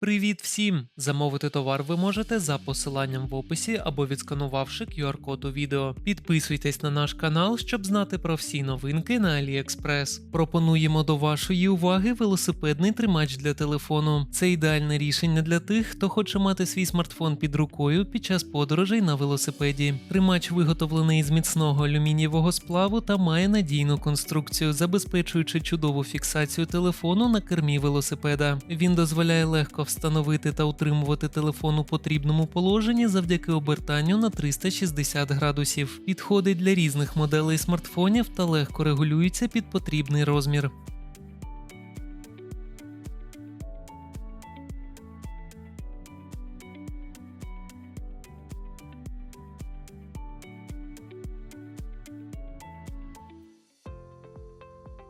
Привіт всім! Замовити товар ви можете за посиланням в описі або відсканувавши QR-код у відео. Підписуйтесь на наш канал, щоб знати про всі новинки на AliExpress. Пропонуємо до вашої уваги велосипедний тримач для телефону. Це ідеальне рішення для тих, хто хоче мати свій смартфон під рукою під час подорожей на велосипеді. Тримач виготовлений з міцного алюмінієвого сплаву та має надійну конструкцію, забезпечуючи чудову фіксацію телефону на кермі велосипеда. Він дозволяє легко встановити та утримувати телефон у потрібному положенні завдяки обертанню на 360 градусів. Підходить для різних моделей смартфонів та легко регулюється під потрібний розмір.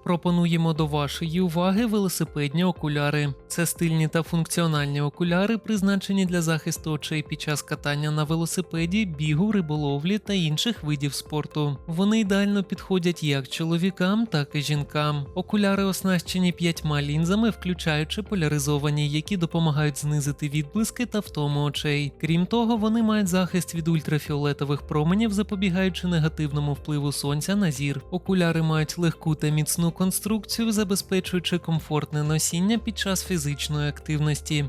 Пропонуємо до вашої уваги велосипедні окуляри. Це стильні та функціональні окуляри, призначені для захисту очей під час катання на велосипеді, бігу, риболовлі та інших видів спорту. Вони ідеально підходять як чоловікам, так і жінкам. Окуляри оснащені п'ятьма лінзами, включаючи поляризовані, які допомагають знизити відблиски та втому очей. Крім того, вони мають захист від ультрафіолетових променів, запобігаючи негативному впливу сонця на зір. Окуляри мають легку та міцну конструкцію, забезпечуючи комфортне носіння під час фізичної активності.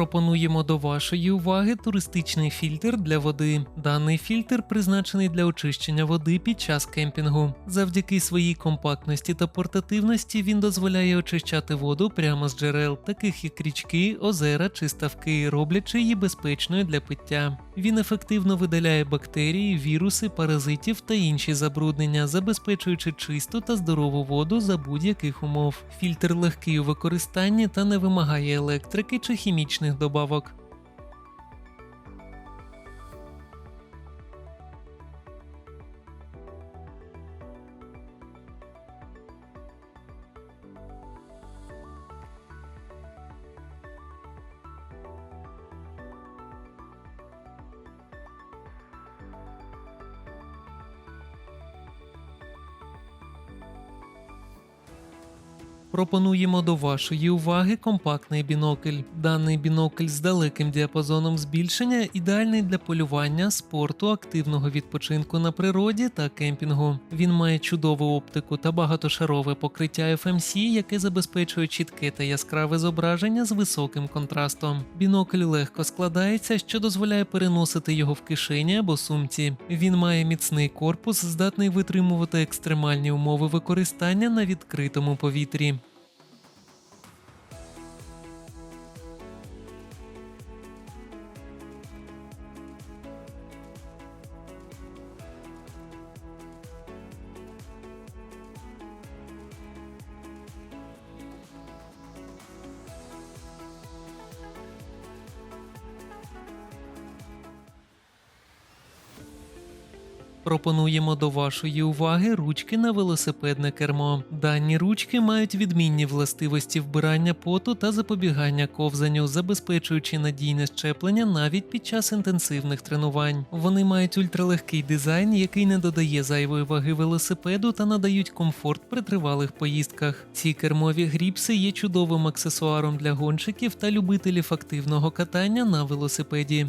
Пропонуємо до вашої уваги туристичний фільтр для води. Даний фільтр призначений для очищення води під час кемпінгу. Завдяки своїй компактності та портативності він дозволяє очищати воду прямо з джерел, таких як річки, озера чи ставки, роблячи її безпечною для пиття. Він ефективно видаляє бактерії, віруси, паразитів та інші забруднення, забезпечуючи чисту та здорову воду за будь-яких умов. Фільтр легкий у використанні та не вимагає електрики чи хімічних добавок. Пропонуємо до вашої уваги компактний бінокль. Даний бінокль з далеким діапазоном збільшення ідеальний для полювання, спорту, активного відпочинку на природі та кемпінгу. Він має чудову оптику та багатошарове покриття FMC, яке забезпечує чітке та яскраве зображення з високим контрастом. Бінокль легко складається, що дозволяє переносити його в кишені або сумці. Він має міцний корпус, здатний витримувати екстремальні умови використання на відкритому повітрі. Пропонуємо до вашої уваги ручки на велосипедне кермо. Дані ручки мають відмінні властивості вбирання поту та запобігання ковзанню, забезпечуючи надійне щеплення навіть під час інтенсивних тренувань. Вони мають ультралегкий дизайн, який не додає зайвої ваги велосипеду та надають комфорт при тривалих поїздках. Ці кермові гріпси є чудовим аксесуаром для гонщиків та любителів активного катання на велосипеді.